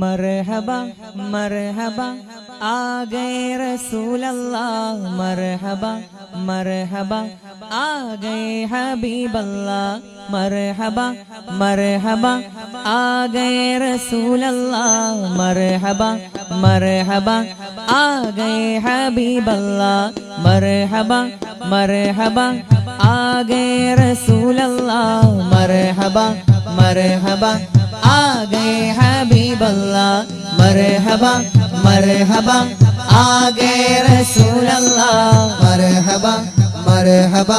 मरहबा मरहबा आ गए रसूल अल्लाह मरहबा मरहबा आ गए हबीब अल्लाह मरहबा मरहबा आ गए रसूल अल्लाह मरहबा मरहबा आ गए हबीब अल्लाह मरहबा मरहबा आ गए रसूल अल्लाह मरहबा मरहबा आ गए हबीब अल्लाह मरहबा मरहबा आ गए रसूल अल्लाह मरहबा मरहबा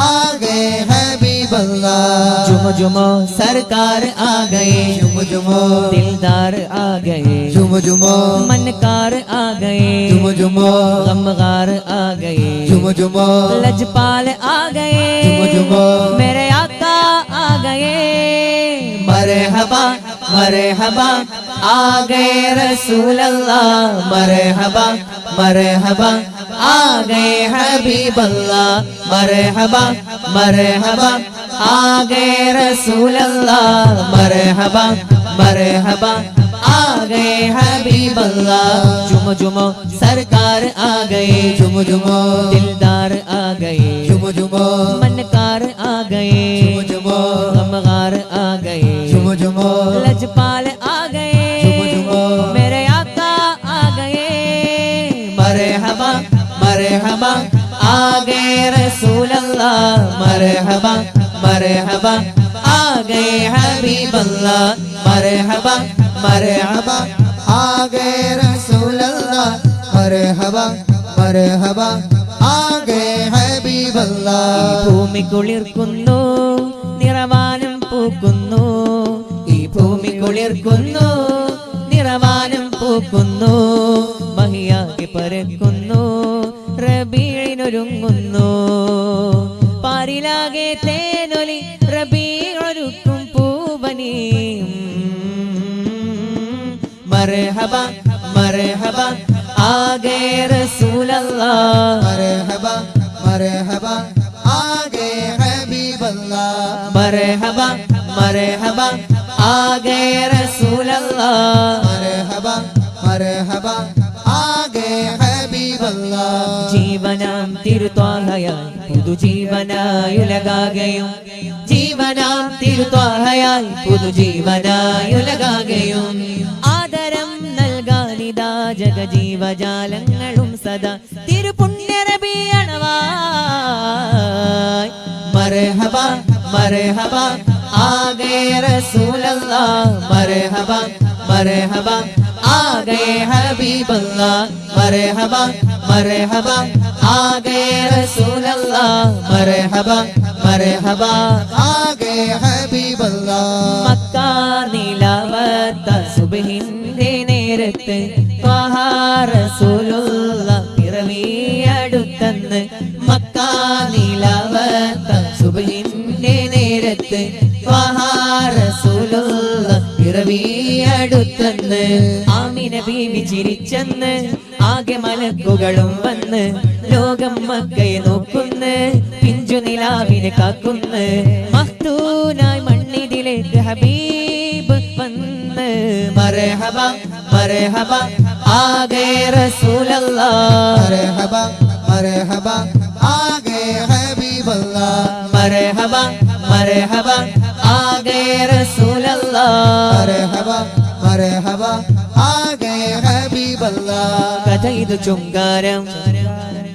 आ गए हबीब अल्लाह जुम जुमो सरकार आ गए जुम जुमो दिलदार आ गए जुम जुमो मनकार आ गए जुम जुमो गमगार आ गए जुम जुमो लजपाल आ गए। जुम जुमो मेरे आ मरहबा मरहबा आ गए रसूल अल्लाह मरहबा मरहबा आ गए हबीब अल्लाह मरहबा मरहबा आ गए रसूल अल्लाह मरहबा मरहबा आ गए हबीब अल्लाह जुम जुमो सरकार आ गए। जुम जुमो दिलदार आ गए। जुम जुमो मनकार आ गए। മർഹബ ആഗേ റസൂലല്ല മർഹബ മർഹബ ആഗേ ഹബീബല്ല മർഹബ മർഹബ ആഗേ റസൂലല്ല മർഹബ മർഹബ ആഗേ ഹബീബല്ല. ഭൂമി കുളിർക്കുന്നു നിറവാനം പൂക്കുന്നു. ഈ ഭൂമി കുളിർക്കുന്നു നിറവാനം പൂക്കുന്നു. മഹിയാക്കി പരക്കുന്നു. റബീഴിനൊരുങ്ങുന്നു പാരിലാകെ തേനൊലി റബീഴൊരുക്കും പൂവനി. മർഹബ മർഹബ ആകെ റസൂലല്ല. മർഹബ മർഹബ ആകെ ഹബീബല്ല. മർഹബ മർഹബ ആകെ റസൂലല്ല. മർഹബ മർഹബ ജീവനാം തിരുത്വാഹയായി പുതുജീവനായുലകാകയും ജീവനാം തിരുത്വാഹയായി പുതുജീവനായുലകാകയും ആദരം നൽകാനിതാ ജഗജീവജാലങ്ങളും സദാ. തിരുപുണ്യരബിയണവായി മർഹബ മർഹബ ആകെ റസൂലല്ലാ. മർഹബ മർഹബ ആകെ ഹബീബല്ലാ. മർഹബ മർഹബ ആഗേ റസൂലല്ലാ മർഹബ മർഹബ ആഗേ ഹബീബല്ലാ. മക്ക നിലവത്ത സുബ്ഹിന്റെ നേരത്ത് ഫഹാ റസൂലുള്ള പിറവിയടുത്തന്ന്. മക്ക നിലവത്ത സുബ്ഹിന്റെ നേരത്ത് ഫഹാ റസൂലുള്ള പിറവിയടുത്തന്ന്. ആ ആമിന ബീവി ചിരിച്ചെന്ന് ആകെ മലക്കുകളും വന്ന് ലോകം മക്കയെ നോക്കുന്ന്. പിഞ്ചു നിലാവിനെ കാക്കുന്ന്. മഹ്തൂനായി മണ്ണിതിലേക്ക് ഹബീബ് വന്ന്. മരഹബ മരഹബ ആകെ റസൂലല്ലാ. മരഹബ മരഹബ ആകെ ഹബീബല്ലാ. മരഹബ മരഹബ ആകെ റസൂലല്ലാ. മരഹബ മരഹബ ആകെ ഹബീബല്ല കഥ ചുങ്കാരം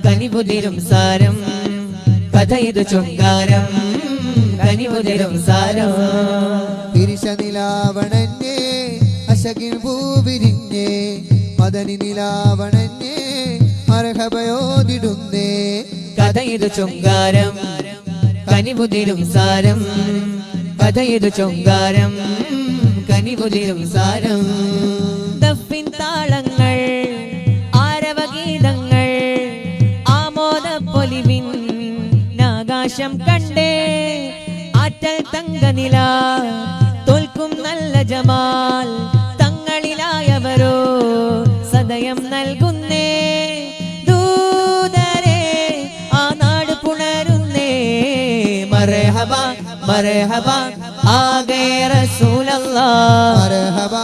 കനിപുതിരും സാരം. കഥ ഇത് ചുങ്കാരം കനിപുതിരും സാരം. തിരിശനിലാവണഞ്ഞേ അശകിൽ ഭൂവിരിഞ്ഞേ മദനി നിലാവണഞ്ഞേ മരഹബയോതിടുന്നേ. കഥ ഇത് ചുങ്കാരം കനിപുതിരും സാരം. കഥ ഇത് ചുങ്കാരം കനിപുതിരും സാരം. ആകാശം കണ്ടേ. ആറ്റൽ തങ്കനില തോൽക്കും നല്ല ജമാൽ തങ്ങളിലായവരോ സദയം നൽകുന്നേ. ദൂതരെ ആ നാട് പുണരുന്നേ. മരഹബ മരഹബ ആകെ റസൂലല്ലാ. മരഹബ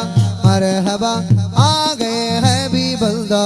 മർഹബ ആകെ ഹബീബല്ലാ.